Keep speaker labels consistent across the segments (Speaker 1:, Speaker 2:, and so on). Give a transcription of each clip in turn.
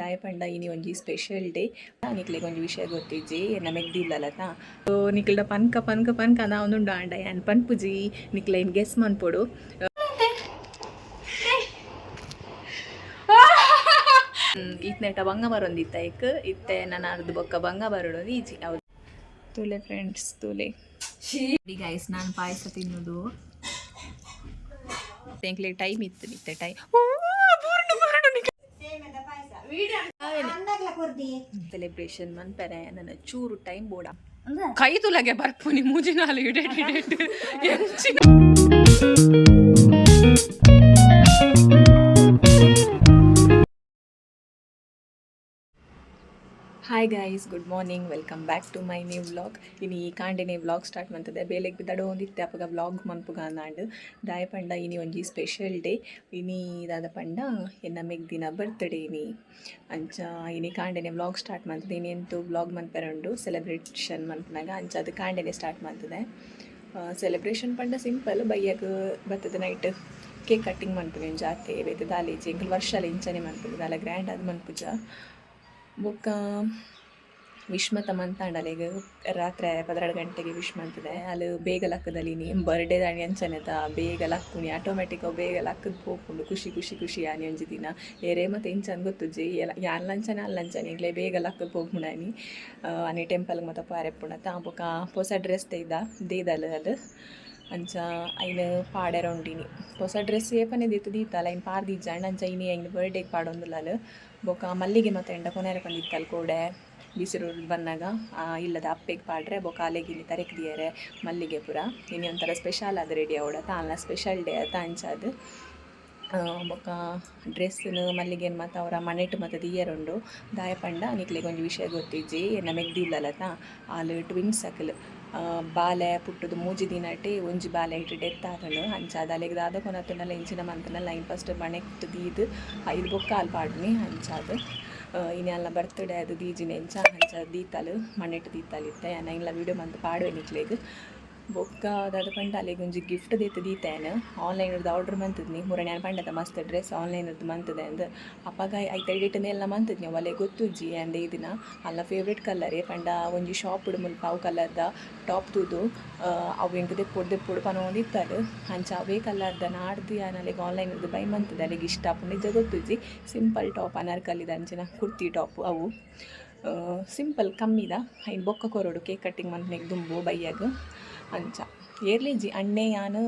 Speaker 1: ದಾಯ ಪಂಡ ಇನಿ ಒಂಜಿ ಸ್ಪೆಷಲ್ ಡೇ ನಿಕ್ಲೆಗ್ ಒಂಜಿ ವಿಷಯ ಗೊತ್ತಿಜ್ಜಿ ನಮೆಗ್ ದಿಲ್ಲಲತ ಸೊ ನಿಕ್ಲ್ಡ ಪನ್ಕ ಪನ್ಕ ಪನ್ಕ ನಾ ಒಂದುಂಡು ಆಂಡ ಯಾನ್ ಪನ್ಪುಜಿ ನಿಕ್ಲ ಇನ್ ಗೆಸ್ ಮನ್ಪೊಡು ಇತ್ನೆಟ ಬಂಗ ಬರೊಂದಿತ್ತ ಇಕ್ ಇತ್ತೆ ನನ್ನ ಅರ್ಧ ಬೊಕ್ಕ ಬಂಗ ಬರೋಡು, ಈಜಿ. ಹೌದು. ತುಲೆ ಫ್ರೆಂಡ್ಸ್ ತುಲೆ. ಗೈಸ್ ನಾನು ಪಾಯಸ ತಿನ್ನೋದು. ಟೈಮ್ ಇತ್ತು ನಿತ್ತೆ ಟೈಮ್ ಸೆಲೆಬ್ರೇಷನ್ ಮನ್ಪರೆ ನನ್ನ ಚೂರು ಟೈಮ್ ಬೋಡ. ಕೈ ತುಲಗೆ ಬರ್ಪುನಿ ಮೂಜಿನಾಲು ಇಡೆಟ್ ಇಡೆಟ್ ಎಂಚಿನ hi guys good morning welcome back to my new vlog ಇನಿ ಈ ಕಾಂಡೆನೆ ವ್ಲಾಗ್ ಸ್ಟಾರ್ಟ್ ಮಾಡ್ತದೆ ಬೇಲೆಗ್ ಒಂದು ಒಂದಿತ್ತೆ ಅಪ್ಪಗ ವ್ಲಾಗ್ ಮನ್ಪುಗ ಅಂದಾಂಡ್ ದಾಯ ಪಂಡ ಇನಿ ಒಂಜಿ ಸ್ಪೆಷಲ್ ಡೇ ಇನಿ ದಾದ ಪಂಡ ಎನ್ನ ಮೆಗ್ ದಿನ ಬರ್ತ್ಡೇ ಇನಿ ಅಂಚ ಇನಿ ಕಾಂಡೆನೆ ವ್ಲಾಗ್ ಸ್ಟಾರ್ಟ್ ಮಾಡ್ತದೆ ಇನಿ ಎಂತು ವ್ಲಾಗ್ ಮನ್ಪರಂಡು ಸೆಲೆಬ್ರೇಷನ್ ಮನ್ಪನಾಗ ಅಂಚ ಅದು ಕಾಂಡೆನೆ ಸ್ಟಾರ್ಟ್ ಮಾಡ್ತದೆ ಸೆಲೆಬ್ರೇಷನ್ ಪಂಡ ಸಿಂಪಲ್ ಬೈಯಾಗ ಬರ್ತದೆ ನೈಟ್ ಕೇಕ್ ಕಟ್ಟಿಂಗ್ ಮನ್ಪುವೆ ಜಾತೆ ಬೇತೆ ದಾಲೇಜಿ ಎಂಕಲ್ ವರ್ಷ ಇಂಚನೆ ಮನ್ಪುವೆ ದಾಲ ಗ್ರ್ಯಾಂಡ್ ಅದು ಮನ್ಪುಜ ಬೊಕ್ಕ ವಿಶ್ ಮತ ಮಂತಾಂಡಲೆಗ್ ರಾತ್ರಿ ಪದೆರಡು ಗಂಟೆಗೆ ವಿಶ್ ಮಂತದೆ ಅಲ್ಲಿ ಬೇಗ ಲಕ್ಕದಲ್ಲಿ ನೀ ಬರ್ಡೇ ದಾಣಿ ಅಂಚನೆತ ಬೇಗ ಲಕ್ಕುನಿ ಆಟೋಮೆಟಿಕ್ ಬೇಗ ಲಕ್ಕದ ಪೋಪುಂಡು ಖುಷಿ ಖುಷಿ ಖುಷಿ ಆನಿ ಒಂಜಿ ದಿನ. ಏರೇ ಮತ್ತೆ ಇಂಚನ್ ಗೊತ್ತುಜ್ಜಿ, ಎಲ್ಲ ಯಾನ್ ಲಂಚನೆ ಅಲ್ಲ ಲಂಚನೆ, ಈಗಲೇ ಬೇಗ ಲಕ್ಕದ ಪೋಪುಂಡಾನಿ ಆನಿ. ಟೆಂಪಲ್ಗೆ ಮತ್ತೆ ಪಾರೆಪ್ಪುಣ ತಾ ಬೊಕ ಹೊಸ ಡ್ರೆಸ್ ತೆಗ್ದ ದೇದಲ್ಲ ಅದು ಅಂಚ ಐನ್ ಪಾಡ್ಯಾರ ಉಂಡಿನಿ. ಹೊಸ ಡ್ರೆಸ್ ಏಪನೆ ದಿತ್ತು ದೀತಲ್ಲ ಐನ್ ಪಾರ್ ದಿಜ್ಜಾಂಡ್ ಅಂಚ ಇನಿ ಐನ್ ಬರ್ಡೇಗೆ ಪಾಡೊಂದುಲ್ಲ ಬೊಕ ಮಲ್ಲಿಗೆ ಮತ್ತು ಎಂಡ ಕೊನೆಯಲ್ಲಿ ಬಂದಿತ್ತಲ್ ಕೋಡೆ. ಬಿಸಿರು ಬಂದಾಗ ಇಲ್ಲದ ಅಪ್ಪೆಗೆ ಪಾಡ್ರೆ ಬೊಕ್ಕ ಅಲೆಗೆ ಇಲ್ಲಿ ತರಕ್ದಿಯರೆ ಮಲ್ಲಿಗೆ ಪುರ. ಒಂಥರ ಸ್ಪೆಷಲ್ ಅದು ರೆಡಿ ಅವಡ ತಾನ ಸ್ಪೆಷಲ್ ಡೇ ಅತ ಅಂಚದು. ಬೊಕ ಡ್ರೆಸ್ ಮಲ್ಲಿಗೆನ್ ಮತ್ತು ಅವರ ಮನೆಟ್ ಮತ್ತು ದಿಯರುಂಡು ದಾಯಪಂಡ ಪಂಡ ನಿಕ್ಲೆಗ್ ಒಂಜಿ ವಿಷಯ ಗೊತ್ತಿಜ್ಜಿ. ನಮಗೆ ದಿಲ್ಲಲತ ಆಲ್ ಟ್ವಿನ್ಸ್ ಅಕಲ್ ಬಾಲೆ ಪುಟ್ಟದು ಮೂಜಿ ದಿನಟೆ ಒಂಜಿ ಬಾಲೆ ಇಟ್ಟು ಡೆತ್ ಆದಳು. ಅಂಚ ದಾದ ಕೊನತುನಲ ಇಂಚಿನ ಮಂತನಲ್ಲ, ಲೈನ್ ಫಸ್ಟ್ ಮನೆಕ್ಟ್ ದೀದ್ ಐದು ಬೊಕ್ಕ ಅಲ್ ಪಾಡ್ನಿ ಅಂಚಾದ್. ಇನಿ ಬರ್ತಡೇ ಅದು ದೀಜಿನ ಎಂಚ ಅಂಚ ದೀತಲು ಮನೆಟ್ ದೀತಲಿತ್ತೆ ಅನ್ನ ಇಲ್ಲ ವಿಡಿಯೋ ಮಂತ್ ಪಾಡುವೆ ನಿಕ್ಲೆಗ್. ಬೊಕ್ಕ ದಾದ ಪಂಡ ಅಲ್ಲಿಗೆ ಒಂಜಿ ಗಿಫ್ಟ್ ದೀತು ದೀತೇನ. ಆನ್ಲೈನ್ ಇರ್ದು ಆರ್ಡರ್ ಮಂತದ್ನಿ. ಮೂರನೇ ಪಂಡದ ಮಸ್ತ್ ಡ್ರೆಸ್ ಆನ್ಲೈನ್ ಇರ್ದು ಮಂತದೆ ಅಂದ್. ಅಪ್ಪಗ ಐತ ಡೇಟನ್ನ ಎಲ್ಲ ಮಂತದ್ನಿ. ಒಲೆ ಗೊತ್ತುಜ್ಜಿ. ಅಂದೆ ದಿನ ಅಲ್ಲ ಫೇವ್ರೆಟ್ ಕಲರೇ ಪಂಡ ಒಂಜಿ ಶಾಪ್ ಮುಲ್ಪ ಅವು ಕಲರ್ದ ಟಾಪ್ ತೂದು ಅವು ಹೆಂಗೆ ದೆಪ್ಪೊಡು ದೆಪ್ಪೊಡು ಪನ ಒಂದಿತ್ತಲು. ಅಂಚ ಅವೇ ಕಲರ್ದ ನಾಡ್ದು ಅಲ್ಲಿಗೆ ಆನ್ಲೈನ್ ಇರ್ದು ಬೈ ಮಂತದ. ಅಲ್ಲಿಗೆ ಇಷ್ಟ ಅಪ್ಪ ನಿಜ ಗೊತ್ತುಜ್ಜಿ. ಸಿಂಪಲ್ ಟಾಪ್ ಅನಾರ್ಕಲಿದ ಅಂಚಿನ ಕುರ್ತಿ ಟಾಪ್ ಅವು. ಸಿಂಪಲ್ ಕಮ್ಮಿದ. ಐನ್ ಬೊಕ್ಕ ಕೊರೋಡು ಕೇಕ್ ಕಟ್ಟಿಂಗ್ ಮಂತ್ನೆಗ್ ದುಂಬು ಬೈಯಾಗ. ಅಂಚ ಏರ್ಲೇಜಿ ಅಣ್ಣೆ, ಯಾನು,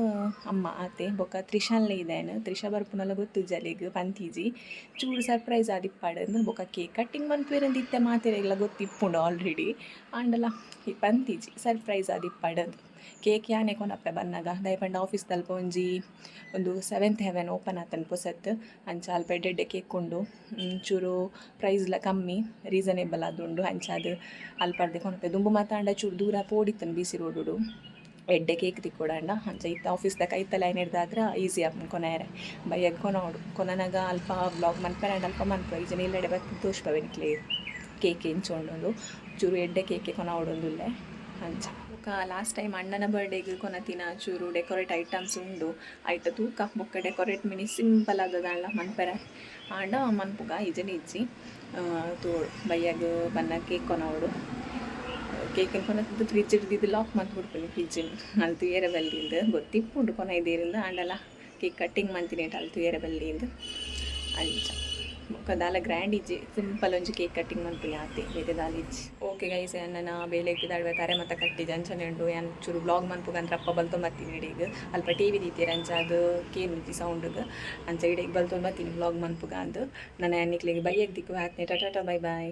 Speaker 1: ಅಮ್ಮ ಆತೆ ಬೊಕ್ಕ ತ್ರಿಶಾನ್ಲೆ ಇದೇನು ತ್ರಿಷಾ ಬರ್ಪುನಲ್ಲ ಗೊತ್ತು ಜಲಿಗ್ ಪಂತೀಜಿ ಚೂರು ಸರ್ಪ್ರೈಸ್ ಆದಿಪ್ಪಾಡಂದು ಬೊಕ್ಕ ಕೇಕ್ ಕಟ್ಟಿಂಗ್ ಮನ್ಪೇರಂದಿತ್ತೆ ಮಾತೆರೆಗ್ಲ ಗೊತ್ತಿಪ್ಪುಂಡು ಆಲ್ರೆಡಿ ಆಂಡಲ, ಈ ಪಂತೀಜಿ ಸರ್ಪ್ರೈಸ್ ಆದಿಪ್ಪಾಡದು ಕೇಕ್ ಯಾನೆ ಕೊನಪ್ಪೆ ಬನ್ನಾಗ? ದಯಪಂಡ ಆಫೀಸ್ ತಲ್ಪ ಒಂಜಿ ಒಂದು ಸೆವೆಂತ್ ಹೆವೆನ್ ಓಪನ್ ಆತನ್ ಪೊಸತ್. ಅಂಚ ಅಲ್ಪ ಎಡ್ಡೆ ಕೇಕ್ ಉಂಡು. ಚೂರು ಚೂರು ಪ್ರೈಸ್ಲ ಕಮ್ಮಿ ರೀಸನೇಬಲ್ ಆದುಂಡು ಅಂಚ ಅದು ಅಲ್ಪರ್ದೆ ಕೊನಪ್ಪೆ. ದುಂಬು ಮಾತಾಂಡ ಚೂರು ದೂರ ಪೋಡಿತ್ತನ್ ಬಿಸಿ ರೋಡುಡು. ಎಡ್ಡೆ ಕೇಕ್ ತಿಕ್ಕೊಡಂಡ ಅಂಚ ಇತ್ತ ಆಫೀಸ್ದಾಗ ಐತಲ್ಲ ಲೈನ್ ಹಿಡ್ದಾದ್ರೆ ಈಸಿ ಆಪನ್ ಕೊನೆಯರೆ ಬೈಯಗ್ ಕೊನೋಡು ಕೊನನಾಗ ಅಲ್ಪ ಬ್ಲಾಗ್ ಮನ್ಪೆರಂಡ್ ಅಲ್ಪ ಮನ್ಪ. ಈಜನ ಇಲ್ಲಡೆ ಬರ್ತೀನಿ ದೋಷ ನಿಕ್ಲೆ ಕೇಕ್ ಹೆಂಚೊಂಡು ಚೂರು ಎಡ್ಡೆ ಕೇಕೆ ಕೊನವಡೊಂದುಲ್ಲೆ ಅಂಚ. ಬೊಕ್ಕ ಲಾಸ್ಟ್ ಟೈಮ್ ಅಣ್ಣನ ಬರ್ಡೇಗೆ ಕೊನತಿನ ಚೂರು ಡೆಕೋರೇಟ್ ಐಟಮ್ಸ್ ಉಂಡು. ಐತ ತೂಕ, ಬೊಕ್ಕ ಡೆಕೋರೇಟ್ ಮಿನಿ ಸಿಂಪಲ್ ಆಗದಲ್ಲ ಮನ್ಪೆರೆ ಆಂಡ ಮನ್ಪುಗ ಈಜನ ಇಜ್ಜಿ ತೋ ಬೈಯಾಗ ಬನ್ನ ಕೇಕ್ ಕೊನವಡು ಕೇಕ್ ಅನ್ಕೊಂಡು ಫ್ರಿಜ್ ಹಿಡ್ದಿದ್ದು ಲಾಕ್ ಮಾಡ್ಬಿಡ್ತೀನಿ ಫ್ರಿಜ್ ಅಲ್ಲಿ ಏರ ಬಲ್ಲಿಂದ ಗೊತ್ತಿಪ್ಪುಂಡು ಕೊನ ಇದರಿಂದ. ಆಂಡಲ ಕೇಕ್ ಕಟ್ಟಿಂಗ್ ಮಾಡ್ತೀನಿ ಅಲ್ತು ಏರ ಬಲ್ಲಿಂದ ಅಂಚ ಬೊಕ್ಕ ದಾಲ ಗ್ರ್ಯಾಂಡ್ ಇಜ್ಜಿ ಸಿಂಪಲ್ ಒಂಜಿ ಕೇಕ್ ಕಟ್ಟಿಂಗ್ ಮಾಡ್ತೀನಿ ಆತೆ ಬೇರೆ ದಾಲಿ ಇಜ್ಜಿ ಓಕೆ ಗೈಸ್ ನನ್ನ ಬೇಳೆ ದಾಡ್ವೆ ತಾರೆ ಮತ್ತೆ ಕಟ್ಟಿದ್ದೆ ಅಂಚನೆ ಉಂಡು ಏನು ಚೂರು ಬ್ಲಾಗ್ ಮನ್ಪುಗಂತ್ರ ಅಪ್ಪ ಬಲ್ತೊಂದು ಬರ್ತೀನಿ ಇಡೀಗ ಅಲ್ಪ ಟಿ ವಿ ರೀತಿಯ ಅಂಚ ಅದು ಕೇನು ಇಜ್ಜಿ ಸೌಂಡ್ಗೆ ಅಂಚ ಇಡೀಗ ಬಲ್ತೊಂದು ಬರ್ತೀನಿ ಬ್ಲಾಗ್ ಮನ್ಪುಗ ಅಂದು. ನನ್ನ ಎಣ್ಣಿಕ್ಲಿಗೆ ಬೈಯಕ್ಕೆ ದಿಕ್ಕು ಹಾಕ್ತೀನಿ tata bye bye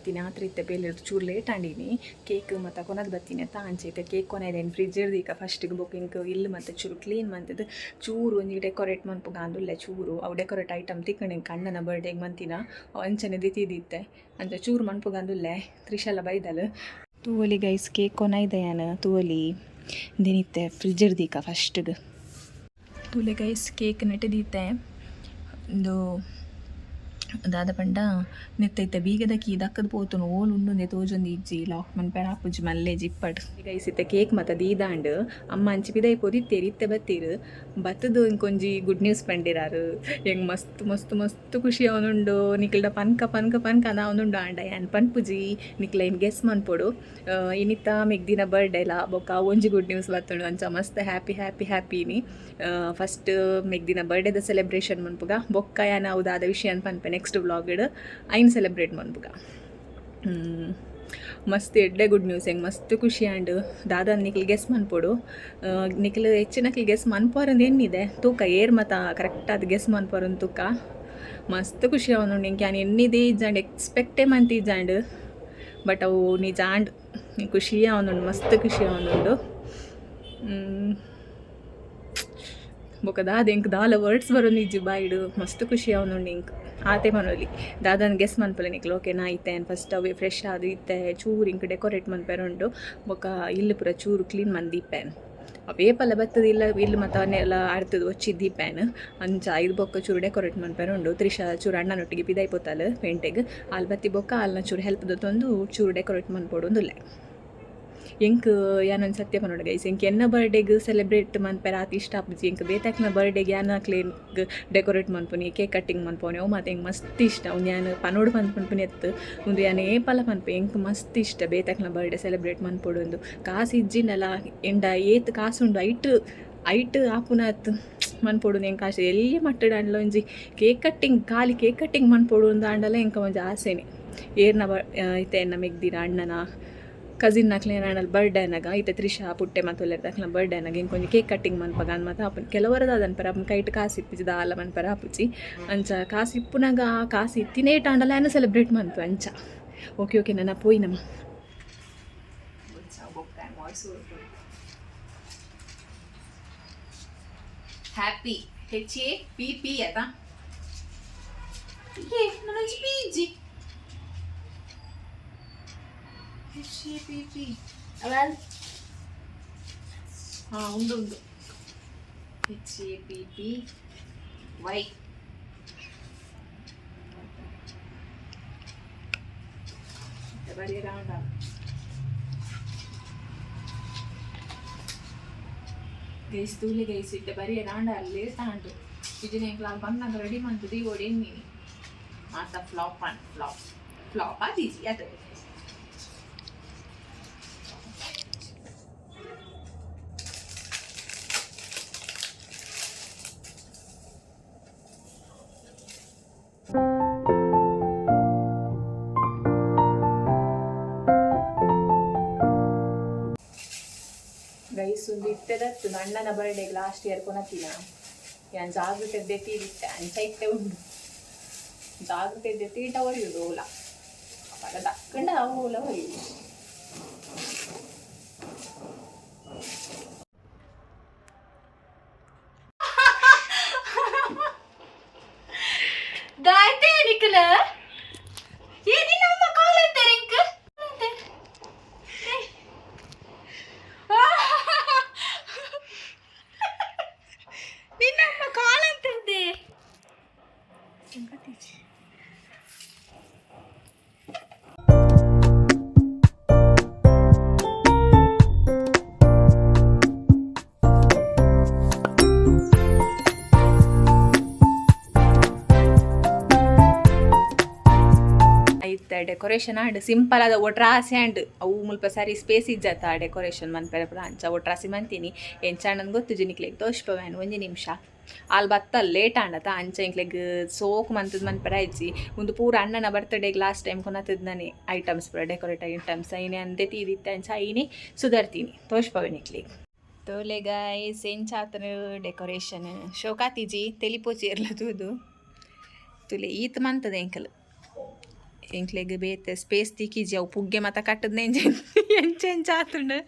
Speaker 1: ಆಸೆ ಬತ್ತಿನ ಆತ್ರ ಇತ್ತೆ ಬೇಲೆ ಚೂರು ಲೇಟ್ ಆಂಡಿನಿ. ಕೇಕ್ ಮತ್ತು ಕೊನದು ಬತ್ತಿನ ಅಂತ ಅಂಚೈತೆ ಕೇಕ್ ಕೊನೆದೇನು ಫ್ರಿಜ್ ಈಗ ಫಸ್ಟಿಗೆ ಬುಕಿಂಗ್ ಇಲ್ಲಿ ಮತ್ತು ಚೂರು ಕ್ಲೀನ್ ಮಂತದ್ದು. ಚೂರು ಒಂದು ಡೆಕೋರೇಟ್ ಮನ್ಪುಗ ಗಾಂದುಲ್ಲೆ ಚೂರು. ಅವು ಡೆಕೋರೇಟ್ ಐಟಮ್ ತಿಕ್ಕಣೆ ಕಣ್ಣನ ಬರ್ಡೇಗೆ ಮಂತಿನ. ಅಂಚನೆ ದಿತ್ತಿದ್ದಿತ್ತೆ ಅಂತ ಚೂರು ಮನ್ಪು ಗಾಂದುಲ್ಲೆ ತ್ರಿಶಲ ಬೈದಲ್. ತೂವಲಿ ಗೈಸ್ ಕೇಕ್ ಕೊನೈದೆಯನ ತೂವಲಿ ದಿನಿತ್ತೆ ಇರ್ದೀಕ ಫಸ್ಟಿಗೆ ತೂಲೆ ಗೈಸ್ ಕೇಕ್ ನೆಟ್ಟದಿತ್ತೆ. ಒಂದು ದಾದ ಪಂಡ ನೆತ್ತೈತೆ ಬೀಗದ ಕೀ ದಕ್ಕದ ಪೋತುನು ಓಲ್ ಉಂಡುಂದೆ ತೋಜೊಂದು ಇಜ್ಜಿ ಲಾಕ್ ಮನ್ ಪೆರ ಹಾಪುಜಿ ಮಲ್ಲೆ ಜಿಪ್ಪಡ್. ಈಗ ಐಸಿತ್ತೆ ಕೇಕ್ ಮತ್ತ ದೀದಾಂಡ್ ಅಮ್ಮ ಅಂಚಿ ಬಿದೈ ಪೊದಿತ್ತೇರಿ ಇತ್ತೆ ಬತ್ತೀರ್. ಬತ್ತದು ಇಂಕೊಂಜಿ ಗುಡ್ ನ್ಯೂಸ್ ಪಂಡಿರಾರು. ಹೆಂಗ್ ಮಸ್ತ್ ಮಸ್ತ್ ಮಸ್ತ್ ಖುಷಿ ಅವನುಂಡು. ನಿಕ್ಲ್ಡ ಪನ್ಕ ಪನ್ಕ ಪನ್ಕ ಅದ ಅವನುಂಡು ಆಂಡ. ಯಾನ್ ಪನ್ಪುಜಿ ನಿಕ್ಲ ಇನ್ ಗೆಸ್ ಮನ್ಪೊಡು. ಆ, ಇನಿತ ಮೆಗ್ದಿನ ಬರ್ಡೇ ಲ ಬೊಕ ಒಂಜಿ ಗುಡ್ ನ್ಯೂಸ್ ಬತ್ತುಂಡು. ಅಂಚ ಮಸ್ತ್ ಹ್ಯಾಪಿ ಹ್ಯಾಪಿ ಹ್ಯಾಪಿನಿ ಫಸ್ಟ್ ಮೆಗ್ದಿನ ಬರ್ಡೇದ ಸೆಲೆಬ್ರೇಷನ್ ಮನ್ಪುಗ ಬೊಕ್ಕ ಯಾನ ಅವ್ದಾದ ವಿಷಯ ಅಂತ ಪನ್ಪೆ ನೆಕ್ಸ್ಟ್ ವ್ಲಾಗಿಡ ಐನ್ ಸೆಲೆಬ್ರೇಟ್ ಮಾಡ್ಬೇಕ. ಮಸ್ತ್ ಎಡ್ಡೆ ಗುಡ್ ನ್ಯೂಸ್ ಹೆಂಗೆ ಮಸ್ತ್ ಖುಷಿ ಆಂಡ್ ದಾದಾ ನಿಕ್ಲ್ ಗೆಸ್ ಮನ್ಪೋಡು ನಿಖಿಲ್ ನಿಕ್ಲ್ ಹೆಚ್ಚಿನಕ್ಲ್ ಗೆಸ್ ಮನ್ಪೋರಂದು ಏನಿದೆ? ತೂಕ, ಏರ್ ಮತ ಕರೆಕ್ಟ್ ಅದು ಗೆಸ್ ಮನ್ಪೋರನ್ ತೂಕ. ಮಸ್ತ್ ಖುಷಿ ಅವನು ನಿಂಗೆ. ನಾನು ಎನ್ನಿದೆ ಇಜ್ಜಾಂಡ್ ಎಕ್ಸ್ಪೆಕ್ಟೇ ಮಂತಿ ಇಜ್ಜಾಂಡ್ ಬಟ್ ಅವು ನಿಜಾಂಡ್ ಖುಷಿ ಅವನುಂಡು ಮಸ್ತ್ ಖುಷಿ ಅವನುಂಡು ಬೊಕ ದಾದ ಎಂಕ್ ದಾಲ ವರ್ಡ್ಸ್ ಬರೋ ನಿಜ ಬಾಯಿಡು ಮಸ್ತ್ ಖುಷಿ ಅವನುಂಡು ಇಂಕ್ ಆತೆ ಮನೋಲಿ ದಾದನ್ ಗೆಸ್ ಮನ್ಪಲೆ ನಿಕ್ಲು ಓಕೆ ನಾ ಇತ್ತೆ ಫಸ್ಟ್ ಅವೇ ಫ್ರೆಶ್ ಆದ್ ಇತ್ತೆ ಚೂರು ಇಂಕ್ ಡೆಕೋರೇಟ್ ಮನ್ಪೆರುಂಡು ಬೊಕ ಇಲ್ಲಿ ಪೂರ ಚೂರು ಕ್ಲೀನ್ ಮಂದಿಪ್ಪೆನ್. ವೇಪಲ್ಲ ಬತ್ತದ ಇಲ್ಲ, ಇಲ್ಲಿ ಮತ್ತು ಅವನ್ನೆಲ್ಲ ಆಡ್ತದ ಒಚ್ಚಿದ್ದೀಪ್ಯಾನ್ ಅಂಚ ಐದು ಬೊಕ್ಕ ಚೂರು ಡೆಕೋರೇಟ್ ಮಾಡ್ಪಾರ ಉಂಡು. ತ್ರಿಷಾ ಚೂರು ಅಣ್ಣನೊಟ್ಟಿಗೆ ಪಿದೈಪೋತಲ್ ಪೇಂಟೆಗ್. ಅಲ್ಲಿ ಬತ್ತಿ ಬೊಕ್ಕ ಅಲ್ನ ಚೂರು ಹೆಲ್ಪ್ ದೊತ್ತೊಂದು ಚೂರು ಡೆಕೋರೇಟ್ ಮನ್ಪೊಡೊಂದುಲ್ಲೆ ಎಂಕ್ ಯಾನೊಂದು ಸತ್ಯ ಪನೋಡ ಗೈಸ್ ಎಂಕ್ ಎನ್ನ ಬರ್ಡೇಗ್ ಸೆಲೆಬ್ರೇಟ್ ಮನ್ಪೆರ ಆತ ಇಷ್ಟ ಆಪುಜಿ ಎಂಕ್ ಬೇತಾಕ್ನ ಬರ್ಡೇಗೆ ಯಾನ ಕ್ಲೇನ್ ಡೆಕೋರೇಟ್ ಮನ್ಪುನಿ ಕೇಕ್ ಕಟ್ಟಿಂಗ್ ಮನ್ಪೋನೆ, ಅವು ಮಾತು ಎಂಕ್ ಮಸ್ತ್ ಇಷ್ಟ. ಅವ್ನು ಯಾನು ಪನೋಡು ಪಂದ್ ಪನ್ಪುನಿ ಎತ್ತು ಒಂದು ಯಾನ ಏಪಲ ಮನ್ಪೆ, ಎಂಕ್ ಮಸ್ತ್ ಇಷ್ಟ ಬೇತಾಕ್ನ ಬರ್ಡೇ ಸೆಲೆಬ್ರೇಟ್ ಮನ್ಪೊಡೊಂದು ಕಾಸು ಇಜ್ಜಿನಲ್ಲ, ಎಂಡ ಏತ್ ಕಾಸುಂಡು ಐಟ್ ಐಟ್ ಆಪುನತ್ ಮನ್ಪೊಡು ಎಂಕ ಆಸೆ. ಎಲ್ಲಿ ಮಟ್ಟಡ ಅಂಡ್ಲ ಒಂಜಿ ಕೇಕ್ ಕಟ್ಟಿಂಗ್ ಖಾಲಿ ಕೇಕ್ ಕಟ್ಟಿಂಗ್ ಮನ್ಪೊಡು ಅಂದ ಅಂಡಲ್ಲ ಎಂಕ ಒಂಜಿ ಆಸೆನೆ. ಏರ್ನ ಬ ಇತ್ತೆ ನಮಗೆ ಮೆಗ್ದಿನ ಅಣ್ಣನ ಕಸಿನ್ ನಕ್ಲೆ ನಾಡಲ್ ಬರ್ಡೇ ಅನ್ನಾಗ ಇತ್ತೆ ತ್ರಿಷಾ ಪುಟ್ಟೆ ಮತ್ತು ಅಕ್ಲ ಬರ್ಡೇ ಅನ್ನಾಗ ಇಂಕೊಂಜಿ ಕೇಕ್ ಕಟ್ಟಿಂಗ್ ಮನ್ಪಗ ಅನ್ ಮಾತ ಆಪನ್ ಕೆಲವರದ ಅದನ್ಪರ ಅಪ್ಪನ ಕೈಟ್ ಕಾಸು ಇಪ್ಪಿಸಿದ ದಾಲ ಮನ್ಪರ ಆಪುಜಿ ಅಂಚ ಕಾಸು ಇಪ್ಪುನಾಗ ಕಾಸು ಇತ್ತಿನೇ ಟಾಂಡಲ ಏನೋ ಸೆಲೆಬ್ರೇಟ್ ಮನ್ಪು ಅಂಚ. ಓಕೆ ಓಕೆ ನನ್ನ ಪೋಯಿ ನಮ್ಮ happy H A P P ಅದ P G H A P P ಹಾಂ ಉಂಡು ಉಂಡು H A P P Y ಬರೀರಾಂಡ guys ತೂಲಿ ಗೈಸ್ ಇಟ್ಟ ಬರೀ ರಾಂಡ ಅಲ್ಲೇ ತಾಂಡು ಇದನ್ನ ಕ್ಲಾಲ್ ಬಂದಾಗ ರೆಡಿ ಮಾಡ್ತದೆ ಓಡಿ ನೀನು ಮಾತ ಫ್ಲಾಪ್ ಅನ್ ಫ್ಲಾಪ್ ಫ್ಲಾಪ್ ಅದು ಈಸಿ ಅದು ಗೈಸ್ ಒಂದು ಇಟ್ಟದತ್ತು ಅಣ್ಣನ ಬರ್ಡೇಗೆ ಲಾಸ್ಟ್ ಇಯರ್ ಕೊನತಿನ ಯಾನ್ ಜಾಗ್ರತೆ ತೀರಿತ್ತೆ ಅಂಚ ಇಟ್ಟೆ ಉಂಡು ಜಾಗ್ರತೆ ತೀಟ ಹೊರಿಯುದು ಓಲ. ಅವಾಗ ದಕ್ಕಂಡ ಓಲ ಹೊರಿಯುದು ಡೆಕೋರೇಷನ್ ಆಂಡ್ ಸಿಂಪಲ್ ಆದ ಒಟ್ರಾಸಿ ಆ್ಯಂಡ್ ಅವು ಮುಲ್ಪ ಸಾರಿ ಸ್ಪೇಸ್ ಇಜ್ಜತ್ತ ಡೆಕೋರೇಷನ್ ಮನ್ಪೆರ ಪುರ ಅಂಚ ಒಟ್ರಾಸಿ ಮಂತೀನಿ ಎಂಚಾಣನ್ ಗೊತ್ತು ಜಿನಿಕ್ಲೆಗ್ ತೋಷ್ಪವ್ಯಾನ್ ಒಂಜಿ ನಿಮಿಷ ಅಲ್ಲಿ ಬತ್ತ ಲೇಟ್ ಆಂಡತ ಅಂಚ ಇಂಕ್ಲೆಗ್ ಸೋಕು ಮಂತದ ಮನ್ಪೆರ ಇಜ್ಜಿ ಒಂದು ಪೂರ ಅಣ್ಣನ ಬರ್ತಡೇಗೆ ಲಾಸ್ಟ್ ಟೈಮ್ ಕೊನತದ ನಾನೇ ಐಟಮ್ಸ್ ಪುರ ಡೆಕೋರೇಟ್ ಐಟಮ್ಸ್ ಐನೆ ಅಂದೆ ತೀದಿತ್ತೆ ಅಂಚ ಐನೆ ಸುಧಾರ್ತೀನಿ ತೋಷ್ಪವೇನಿಕ್ಲಿಗ್ ತೋಲೆ ಗಾಯ್ಸ್ ಎಂಚಾತನ ಡೆಕೋರೇಷನ್ ಶೋಕಾತಿಜಿ, ತೆಲಿಪೋಚಿ ಇರ್ಲದು ತುಲೆ ಈತ್ ಮಂತದ ಎಂಕಲ್ ಎಂಕ್ಲೆಗ್ ಬೇತೆ ಸ್ಪೇಸ್ ತಿಕ್ಕಿಜಿ ಅವು ಪುಗ್ಗೆ ಮತ ಕಟ್ಟದ್ನೆ ಎಂಚ ಎಂಚ ಆತುಂಡು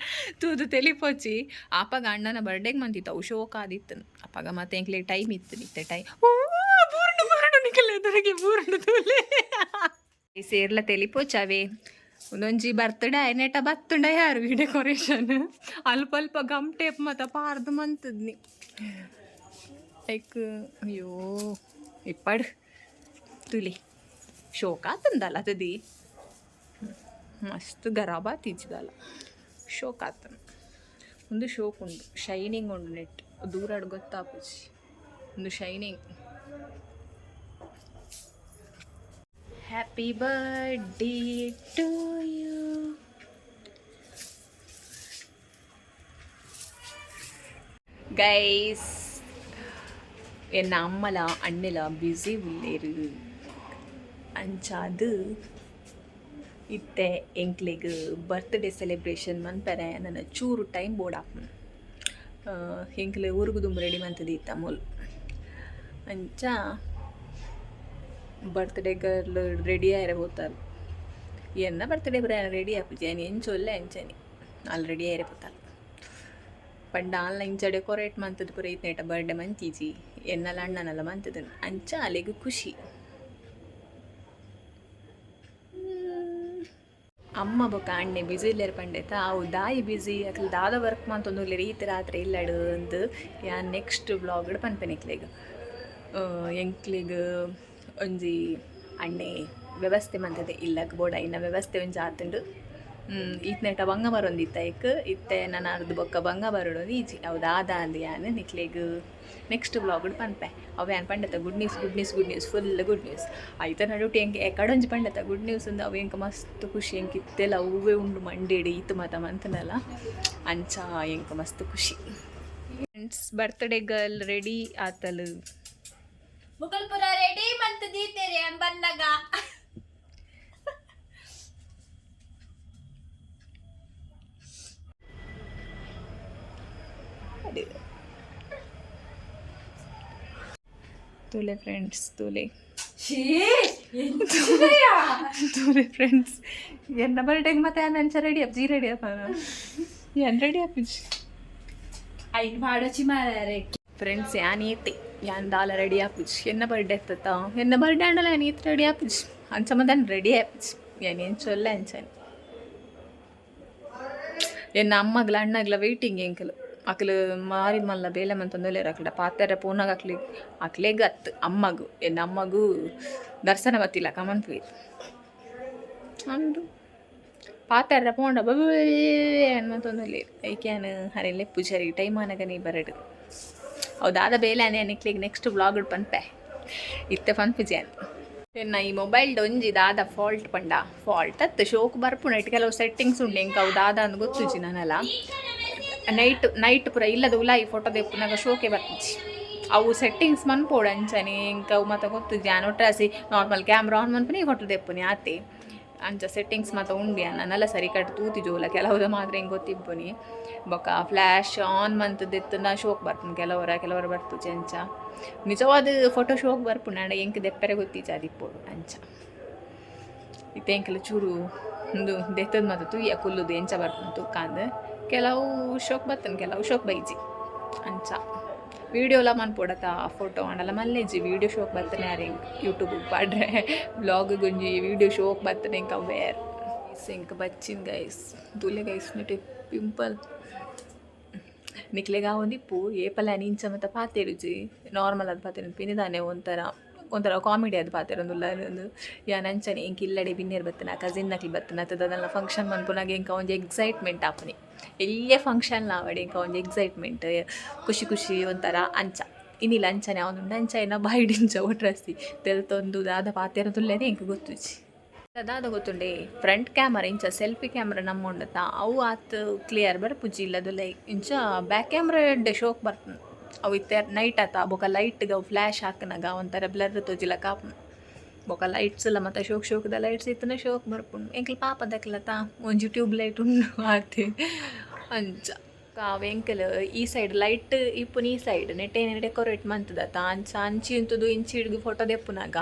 Speaker 1: ತೂದು ತೆಲಿಪೋಚಿ. ಆಪಾಗ ಅಣ್ಣನ ಬರ್ಡೇಗೆ ಮಂತಿತ್ತು, ಅವು ಶೋಕ ಆದಿತ್ತು. ಅಪ್ಪಾಗ ಮತ್ತೆ ಎಂಕ್ಲೆಗ್ ಟೈಮ್ ಇತ್ತು, ನಿತ್ತೆ ಟೈಮ್ ಬೂರ್ಡು ಬೂರ್ಡು ನಿಕಲೆ ಎದುರಿಗೆ ಬೂರ್ಡು ತೂಲೆ. ಸೇರ್ಲ ತೆಲಿಪೋಚವೇ. ಒಂದೊಂಜಿ ಬರ್ತಡೇ ನೆಟ ಬತ್ತುಂಡ ಯಾರು ಈ ಡೆಕೋರೇಷನ್ ಅಲ್ಪ ಅಲ್ಪ ಗಮ್ ಟೇಪ್ ಮತ್ತು ಪಾರ್ದು ಮಂತದ್ನಿ. ಲೈಕ್, ಅಯ್ಯೋ, ಇಪ್ಪಡ್, ತುಲಿ. ಶೋಕ ತಂದಲ್ಲ ತದಿ ಮಸ್ತ್ ಗರಾಬಾ ತೀಚಿದಲ್ಲ. ಶೋಕ್ ಆತನ ಒಂದು ಶೋಕ್ ಉಂಡು ಶೈನಿಂಗ್ ಉಂಡು ನೆಟ್ ದೂರ ಗೊತ್ತಾಪುಜಿ ಒಂದು shining happy birthday to you guys ಎನ್ನ ಅಮ್ಮಲ ಅಣ್ಣಲ ಬ್ಯುಸಿ ಉಳ್ಳೇರು. ಅಂಚಾದು ಇತ್ತೆ ಎಂಕ್ಲೆಗ್ ಬರ್ತ್ಡೇ ಸೆಲೆಬ್ರೇಷನ್ ಮನ್ಪೆರೆ ನನ್ನ ಚೂರು ಟೈಮ್ ಬೋರ್ಡ್ ಹಾಕ್ನು ಎಂಕ್ಲೆ ಊರುಗುದುಂಬು ರೆಡಿ ಮಂತದಿ ಇತ್ತ ಮೂಲು. ಅಂಚ ಬರ್ತ್ಡೇ ಗರ್ಲ್ ರೆಡಿ ಆಯ್ರೆ ಹೋತಾರು ಎನ್ನ ಬರ್ತ್ಡೇ ಬರ ರೆಡಿ ಆಪುಜಿ ಏನು ಎಂಚೊಲ್ಲೆ ಅಂಚನಿ? ಅಲ್ಲಿ ರೆಡಿ ಆಯ್ರೆ ಪಂಡ ಆನ್ಲೈನ್ ಚ ಡೆಕೋರೇಟ್ ಮಂತದ್ ಪೂರ ಇತ್ನೇಟ ಬರ್ಡೇ ಮಂತೀಜಿ. ಎನ್ನಲ ಅಣ್ಣನಲ್ಲ ಮಂತದ ಅಂಚ ಅಲೆಗ್ ಖುಷಿ. ಅಮ್ಮ ಬೊಕ ಅಣ್ಣೆ ಬ್ಯುಸಿ ಇಲ್ಲೇರು ಪಂಡೆತ. ದಾಯಿ ಬ್ಯುಸಿ ಅಕ್ಲು ದಾದ ವರ್ಕ್ ಮಂತೊಂದು ರೀತಿ ರಾತ್ರಿ ಇಲ್ಲಡು ಅಂದು, ಯಾ ನೆಕ್ಸ್ಟ್ ಬ್ಲಾಗ್ ಪನ್ಪೆನಿಕ್ಲೆಗ್. ಎಂಕ್ಲಿಗ್ ಒಂಜಿ ಅಣ್ಣೆ ವ್ಯವಸ್ಥೆ ಮಂತದೆ ಇಲ್ಲಕ್ಕೆ ಬೋಡ ಇನ್ನ ವ್ಯವಸ್ಥೆ ಒಂಜಿ ಆತುಂಡು. ಈತ್ನೆಟ ಬಂಗ ಬರೊಂದಿತ್ತ ಐಕ್ ಇತ್ತೆ ನನ್ನ ಅರ್ಧ ಬೊಕ್ಕ ಬಂಗ ಬರೋಡು ಈಜಿ. ಹೌದು? ಆದ ಅಂದ್ ಯಾನ್ ನಿಕ್ಲೆಗ್. ನೆಕ್ಸ್ಟ್ ಬ್ಲಾಗ್ ಪನ್ಪೆ. ಅವು ಯಾನ್ ಪಂಡತ? Good news good news good news full good news ಐತ ನಡುಟಿ ಎಂಕ್ ಎಕಡೊಂಜಿ ಪಂಡತ ಗುಡ್ ನ್ಯೂಸ್ ಅಂದ ಅವು ಎಂಕ ಮಸ್ತ್ ಖುಷಿ ಎಂಕ್ ಇತ್ತೆಲ್ಲ ಹೂವೇ ಉಂಡು ಮಂಡೇಡಿ, ಈತು ಮತ ಮಂತನಲ್ಲ. ಅಂಚ ಎಂಕ ಮಸ್ತ್ ಖುಷಿ. ಫ್ರೆಂಡ್ಸ್ ಬರ್ತ್ಡೇ ಗರ್ಲ್ ರೆಡಿ ಆತಲು.
Speaker 2: ಮುಕಲ್ಪುರ ರೆಡಿ ಮಂತ್ ದೀತೆರೆ ಅನ್ ಬಂದಾಗ
Speaker 1: ತುಲೆ ಫ್ರೆಂಡ್ಸ್ ತುಲೆ. ತುಲೆ ಫ್ರೆಂಡ್ಸ್ ಎನ್ನ ಬರ್ಡೇಗೆ ಮತ್ತೆ ಅಂಚ ರೆಡಿ ಅಪ್ ಜಿ ರೆಡಿ ಅಪ್ಪ ಏನ್ ರೆಡಿ ಅಪ್ಪಿಜಿ
Speaker 2: ಐನ್ ಮಾಡೋಚಿ ಮಾರೇ
Speaker 1: ಫ್ರೆಂಡ್ಸ್ ಯಾನ್ ಈತಿ? ಯಾನ್ ದಾಲ ರೆಡಿ ಆಪಿಜ್ ಎನ್ನ ಬರ್ಡೇ ಎತ್ತತ್ತ ಎನ್ನ ಬರ್ಡೇ ಅಂಡಲ್ಲ ಯಾನ್ ಈತ್ ರೆಡಿ ಆಪಿಜ್ ಅಂಚಮದನ್ ರೆಡಿ ಆಪಿಜ್ ಏನೇನು ಏನ್ ಚೊಲ್ಲ ಅಂಚನ್. ಎನ್ನ ಅಮ್ಮಗ್ಲ ಅಣ್ಣಗ್ಲ ವೆಯ್ಟಿಂಗ್ ಎಂಕಲು ಅಕ್ಲು ಮಾರಿದ ಮಲ್ಲ ಬೇಲೆ ಮಂತಂದೊಲೇರು ಅಕ್ಲ ಪಾತೆರೆ ಪೂನಾಗ ಅಕ್ಲಿ ಅಕ್ಲೆಗ್ ಅತ್ತು ಅಮ್ಮಗು. ಎನ್ನ ಅಮ್ಮಗೂ ದರ್ಶನ ಬತ್ತಿಲ್ಲ ಕಮನ್ ಪೀರ್ ಅಂದು. ಪಾತೆರ ಪೋಂಡ ಅನ್ನತೊಂದಲ್ಲಿ ಐಕ್ಯಾನ್ ಹರೆಲೆ ಪೂಜಾರಿ ಟೈಮ್ ಆನಗ ನೀ ಬರಡು. ಅವು ದಾದ ಬೇಲೆ ಅನೇ ನಿಕ್ಲಿಗೆ ನೆಕ್ಸ್ಟ್ ಬ್ಲಾಗ್ ಪನ್ಪೆ ಇತ್ತೆ ಪನ್ಪಿಜೆ ಎನ್ನ ಈ ಮೊಬೈಲ್ ಒಂಜಿ ದಾದ ಫಾಲ್ಟ್ ಪಂಡ. ಫಾಲ್ಟ್ ಅತ್ತು. ಶೋಕ್ ಬರ್ಪುಣ ಇಟ್ಟು ಕೆಲವು ಸೆಟ್ಟಿಂಗ್ಸ್ ಉಂಡು. ಎಂಕ ಅವು ದಾದ ಅಂದ್ ಗೊತ್ತುಜಿ ನನಲ್ಲ ನೈಟ್ ನೈಟ್ ಪೂರ ಇಲ್ಲದ ಉಲಾಯಿ ಫೋಟೋ ದೆಪ್ಪುನಾಗ ಶೋಕೆ ಬರ್ತಿಜಿ ಅವು ಸೆಟ್ಟಿಂಗ್ಸ್ ಮನ್ಪೋಡು ಅಂಚನೆ ಇಂಕವು ಮತ್ತೆ ಗೊತ್ತು ನಾನು ಒಟ್ರಾಸಿ ನಾರ್ಮಲ್ ಕ್ಯಾಮ್ರಾ ಆನ್ ಮನ್ಪನಿ ಫೋಟೋ ದೆಪ್ಪುನಿ ಆತೆ. ಅಂಚ ಸೆಟ್ಟಿಂಗ್ಸ್ ಮಾತ ಉಂಡಿ ನನ್ನೆಲ್ಲ ಸರಿ ಕಟ್ ತೂತಿ ಜೋಲ ಕೆಲವುದ ಮಾತ್ರ ಹಿಂಗೆ ಗೊತ್ತಿಬ್ಬನಿ. ಬೊಕ ಫ್ಲ್ಯಾಶ್ ಆನ್ ಮಂತದ್ದು ನಾ ಶೋಕ್ ಬರ್ತೀನಿ ಕೆಲವರ ಕೆಲವರ ಬರ್ತು ಚಂಚ. ನಿಜವಾದ ಫೋಟೋ ಶೋಕ್ ಬರ್ಪು ನಾಡ ಎಂಕ್ ದೆಪ್ಪರೆ ಗೊತ್ತೀಚ ಅದಿಪ್ಪೋಡು ಅಂಚ. ಇತ್ತೆ ಎಂಕೆಲ್ಲ ಚೂರು ಒಂದು ದೆತ್ತದ ಮತ್ತು ತುಯ್ಯ ಕುಲ್ಲುದು ಎಂಚ ಬರ್ಪುಂಟು ತೂಕಾಂದ್. ಕೆಲವು ಶೋಕ್ ಬತ್ತನ್ ಕೆಲವು ಶೋಕ್ ಬೈಜಿ. ಅಂಚ. ವೀಡಿಯೋಲ ಮನ್ಪೊಡತ ಫೋಟೋ ಮಾಡಲ್ಲ. ಮಲ್ಲೇಜಿ ವೀಡಿಯೋ ಶೋಕ್ ಬರ್ತಾನೆ ಯಾರು ಯೂಟ್ಯೂಬ್ ಪಾಡ್ರೆ ಬ್ಲಾಗ್ ಗುಂಜಿ ವೀಡಿಯೋ ಶೋಕ್ ಬರ್ತಾನೆ ಇಂಕ ವೇರ್ ಸಿಂಕ್ ಬಚ್ಚಿನ್ ಗೈಸ್ ದುಲೆ ಗೈಸ್ ನಿಟಿ ಪಿಂಪಲ್ ನಿಕ್ಲೆಗ ಒಂದಿಪ್ಪು ಏಪಲ ನಿಂಚ ಮತ್ತು ಪಾತೆರುಜಿ ನಾರ್ಮಲ್ ಅದು ಪಾತೆರು ಪಿನಿದಾನೆ ಒಂಥರ ಒಂಥರ ಕಾಮಿಡಿ ಅದು ಪಾತೆರೊಂದುಲ್ಲ ಒಂದು ಯಾ ನಂಚನೆ ಎಂಕ್ ಇಲ್ಲಡೆ ಬಿನ್ನೇರು ಬತ್ತನ ಕಸಿನ್ ನಕ್ಲಿ ಬತ್ತನ ಅದನ್ನೆಲ್ಲ ಫಂಕ್ಷನ್ ಮನ್ಪುನಾಗ ಎಂಕ ಒಂಜಿ ಎಕ್ಸೈಟ್ಮೆಂಟ್ ಆಪನಿ. ಎಲ್ಲೇ ಫಂಕ್ಷನ್ ಆವಡೆ ಒಂದು ಎಕ್ಸೈಟ್ಮೆಂಟ್ ಖುಷಿ ಖುಷಿ ಒಂಥರ ಅಂಚ. ಇನ್ನಿಲ್ಲ ಅಂಚನೆ, ಅವನು ಅಂಚ ಏನ ಬಾಯಿಡಿಂಚ ಒಟ್ರಸ್ತಿ ತೆಲ್ತೊಂದು ದಾದ ಪಾತೆರ ತುಲ್ಲೇನೆ ಹಿಂಗೆ ಗೊತ್ತುಜಿ ಅದಾದ ಗೊತ್ತುಂಡೆ ಫ್ರಂಟ್ ಕ್ಯಾಮರಾ ಇಂಚ ಸೆಲ್ಫಿ ಕ್ಯಾಮ್ರಾ ನಮ್ಮ ಉಂಡತ ಅವು ಆತು ಕ್ಲಿಯರ್ ಬರ್ಪುಜಿ ಇಲ್ಲದು ಲೈ ಇಂಚ ಬ್ಯಾಕ್ ಕ್ಯಾಮ್ರಾ ಎಡ್ಡೆ ಶೋಕ್ ಬರ್ತದೆ ಅವು ಇತ್ತೆ ನೈಟ್ ಆತ, ಬೊಕ ಲೈಟ್ಗೆ ಅವು ಫ್ಲ್ಯಾಶ್ ಹಾಕನಾಗ ಒಂಥರ ಬ್ಲರ್ ತೋಜಿಲ ಲೈಟ್ಸ್ ಎಲ್ಲ ಮತ್ತೆ ಶೋಕ್ ಶೋಕದ ಲೈಟ್ಸ್ ಇತ್ತನೇ ಶೋಕ್ ಬರ್ಪುಂಡು ಎಂಕಲ್ ಪಾಪ ದಕ್ಲತ ಒಂಜಿ ಟ್ಯೂಬ್ ಲೈಟ್ ಉಂಡು ಆತಿ ಅಂಚ ಕಾವ್ ಈ ಸೈಡ್ ಲೈಟ್ ಇಪ್ಪುನ ಈ ಸೈಡ್ ನೆಟ್ಟೇನೆ ಡೆಕೋರೇಟ್ ಮಂತದತ ಅಂಚ ಅಂಚಿ ಇಂತದು ಇಂಚಿ ಹಿಡ್ದು ಫೋಟೋ ದೆಪ್ಪುನಾಗ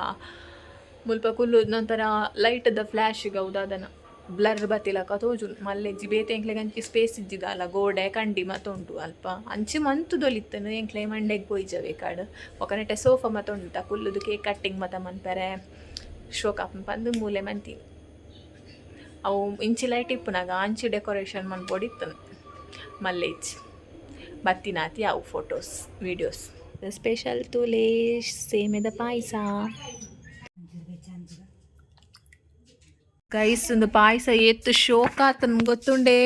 Speaker 1: ಮುಲ್ಪ ಕುಲ್ಲು ನಂತರ ಲೈಟ್ದ ಫ್ಲ್ಯಾಶ್ ಗೌದಾದನ ಬ್ಲರ್ ಬತ್ತಿಲಕ ತೋಜು ಮಲ್ಲೆಜ್ಜಿ ಬೇತೆ ಎಂಕ್ಲೆಗ್ ಅಂಚಿ ಸ್ಪೇಸ್ ಇದ್ದಿದ್ದಲ್ಲ, ಗೋಡೆ, ಕಂಡಿ ಮತ್ತೊಂಟು ಅಲ್ಪ. ಅಂಚಿ ಮಂತು ದೊಲಿತ್ತನು ಎಂಕ್ಲೆ ಮಂಡೆಗ್ ಪೋಯ್ಜವೆ ಕಾಡು. ಒಕನೆಟೆ ಸೋಫಾ ಮತ್ತೊಂಟ ಕುಲ್ಲುದು ಕೇಕ್ ಕಟ್ಟಿಂಗ್ ಮತ ಮನ್ಪೆರೆ ಶೋಕ ಪಂದು ಮೂಲೆ ಮಂತಿ. ಅವು ಇಂಚಿ ಲೈಟ್ ಇಪ್ಪನಾಗ ಅಂಚಿ ಡೆಕೋರೇಷನ್ ಮನ್ಪೊಡಿತ್ತನು ಮಲ್ಲೇಜ್. ಬತ್ತಿನಾತಿ ಅವು ಫೋಟೋಸ್ ವೀಡಿಯೋಸ್ ಸ್ಪೆಷಲ್ ತುಲೆ ಸೇಮೆದ ಪಾಯಸ. ಗೈಸ್ ಒಂದು ಪಾಯಸ ಎತ್ತು ಶೋಕಾತನ್ ಗೊತ್ತುಂಡೆ.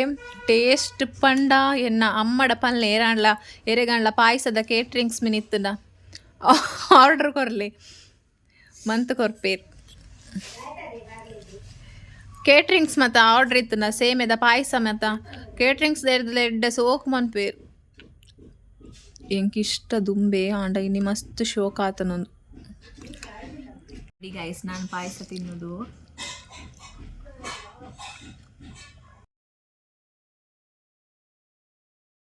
Speaker 1: ಟೇಸ್ಟ್ ಪಂಡ, ಎನ್ನ ಅಮ್ಮಡ ಪನ್ಲೆ ಏರಾಣ್ಲ ಎರೆಗಾಣ್ಲ ಪಾಯಸದ ಕೇಟ್ರಿಂಗ್ಸ್ ಮಿನಿತ್ತುನ ಆರ್ಡರ್ ಕೊರ್ಲಿ. ಮಂತ್ ಕೊರ್ಪೇರ್ ಕೇಟ್ರಿಂಗ್ಸ್ ಮತ್ತ ಆರ್ಡರ್ ಸೇಮ್ ಸೇಮೆದ ಪಾಯಸ ಮತ್ತ. ಕೇಟ್ರಿಂಗ್ಸ್ ಎಡ್ಡೆ ಸೋಕ್ ಮನ್ಪೇರ್. ಎಂಕಿಷ್ಟ ದುಂಬೆ ಆಂಡ ಇನ್ನಿ ಮಸ್ತ್ ಶೋಕಾತನೊಂದು ಗೈಸ್ ನಾನು ಪಾಯಸ ತಿನ್ನೋದು.